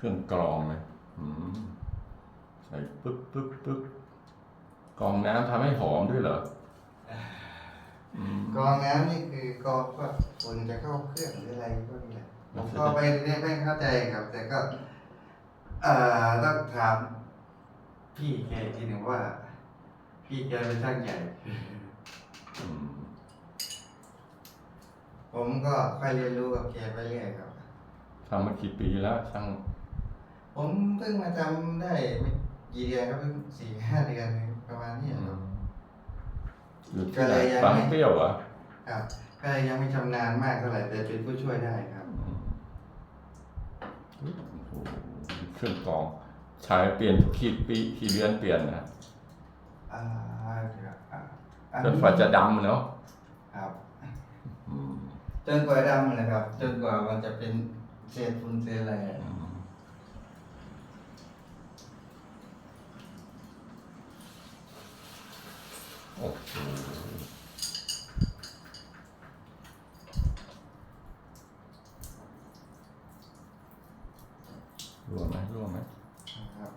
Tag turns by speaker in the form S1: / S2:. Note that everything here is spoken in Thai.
S1: เครื่องกรองนะอืมใส่ปึ๊บปึ๊บปึ๊บกรองน้ำทำให้หอมด้วยเหรออืม
S2: กรองน้ำนี่คือกรองว่าคนจะเข้าเครื่องหรืออะไรก็นี่แหละผมก็ไปเรียนไม่เข้าใจครับ แต่ก็ เอ่อต้องถาม พี่แกอีกทีหนึ่งว่า พี่แกเป็นช่างใหญ่
S1: อืม
S2: ผมก็ค่อยเรียนรู้กับแกไปเรื่อยครับ
S1: ทำมากี่ปีแล้วช่าง
S2: ผมเพิ่งมาทำได้ไม่กี่เดือนครับเพิ่งสี่ห้าเดือนประมาณนี้ครับ
S1: อยู่ที่ไหน
S2: ก็เลยยัง
S1: บาง
S2: ไม่
S1: เปรี้ยวเหรอ
S2: ครับก็ยังไม่ชำนาญมากเท่าไหร่แต่เป็นผู้ช่วยได้ครับ
S1: อืมโอ้โหเครื่องกรองใช้เปลี่ยนทุกกี่ปีกี่เดือนเปลี่ยนนะ
S2: อ่าเดี๋ยวอ่าอัน
S1: จนกว่าจะดำเนาะ
S2: ครับ
S1: อืม
S2: จนกว่าดำนะครับ จนกว่ามันจะเป็นเศษฝุ่นเศษอะไรอะ
S1: อืมโอ้โห รั่วไหมรั่วไหม
S2: ครับ